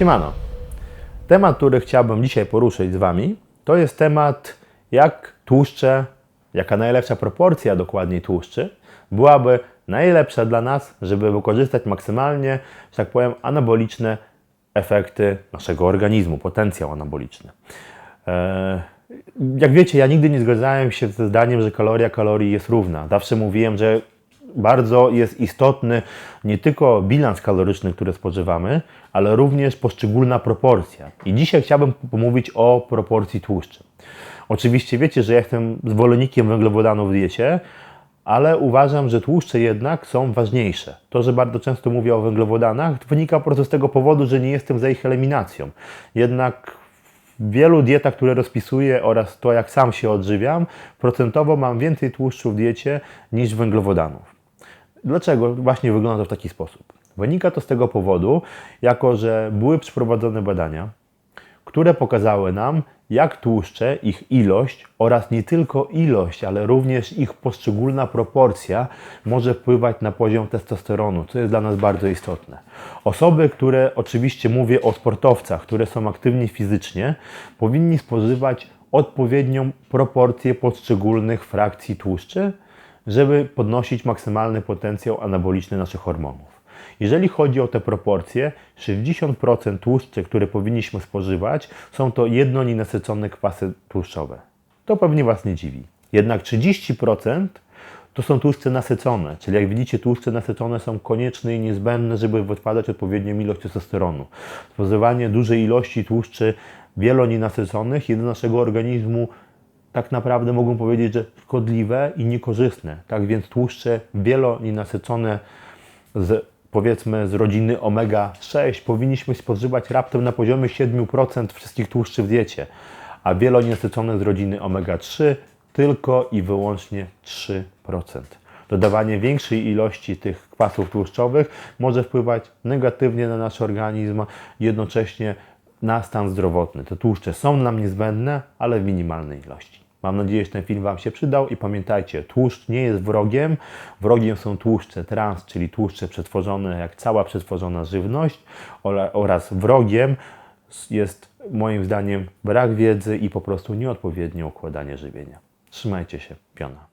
Siemano. Temat, który chciałbym dzisiaj poruszyć z Wami, to jest temat, jak tłuszcze, jaka najlepsza proporcja dokładniej tłuszczy byłaby najlepsza dla nas, żeby wykorzystać maksymalnie, że tak powiem, anaboliczne efekty naszego organizmu, potencjał anaboliczny. Eee, Jak wiecie, ja nigdy nie zgadzałem się ze zdaniem, że kaloria kalorii jest równa. Zawsze mówiłem, że bardzo jest istotny nie tylko bilans kaloryczny, który spożywamy, ale również poszczególna proporcja. I dzisiaj chciałbym pomówić o proporcji tłuszczy. Oczywiście wiecie, że ja jestem zwolennikiem węglowodanów w diecie, ale uważam, że tłuszcze jednak są ważniejsze. To, że bardzo często mówię o węglowodanach, wynika po prostu z tego powodu, że nie jestem za ich eliminacją. Jednak w wielu dietach, które rozpisuję oraz to, jak sam się odżywiam, procentowo mam więcej tłuszczu w diecie niż węglowodanów. Dlaczego właśnie wygląda to w taki sposób? Wynika to z tego powodu, jako że były przeprowadzone badania, które pokazały nam, jak tłuszcze, ich ilość oraz nie tylko ilość, ale również ich poszczególna proporcja może wpływać na poziom testosteronu, co jest dla nas bardzo istotne. Osoby, które oczywiście mówię o sportowcach, które są aktywni fizycznie, powinni spożywać odpowiednią proporcję poszczególnych frakcji tłuszczy, żeby podnosić maksymalny potencjał anaboliczny naszych hormonów. Jeżeli chodzi o te proporcje, 60% tłuszczy, które powinniśmy spożywać, są to jednonienasycone kwasy tłuszczowe. To pewnie Was nie dziwi. Jednak 30% to są tłuszcze nasycone, czyli jak widzicie, tłuszcze nasycone są konieczne i niezbędne, żeby wytwarzać odpowiednią ilość testosteronu. Spożywanie dużej ilości tłuszczy wielonienasyconych jest do naszego organizmu tak naprawdę mogą powiedzieć, że szkodliwe i niekorzystne. Tak więc tłuszcze wielonienasycone z powiedzmy z rodziny omega-6 powinniśmy spożywać raptem na poziomie 7% wszystkich tłuszczy w diecie, a wielonienasycone z rodziny omega-3 tylko i wyłącznie 3%. Dodawanie większej ilości tych kwasów tłuszczowych może wpływać negatywnie na nasz organizm, jednocześnie na stan zdrowotny. Te tłuszcze są nam niezbędne, ale w minimalnej ilości. Mam nadzieję, że ten film Wam się przydał i pamiętajcie, tłuszcz nie jest wrogiem. Wrogiem są tłuszcze trans, czyli tłuszcze przetworzone jak cała przetworzona żywność oraz wrogiem jest moim zdaniem brak wiedzy i po prostu nieodpowiednie układanie żywienia. Trzymajcie się, piona.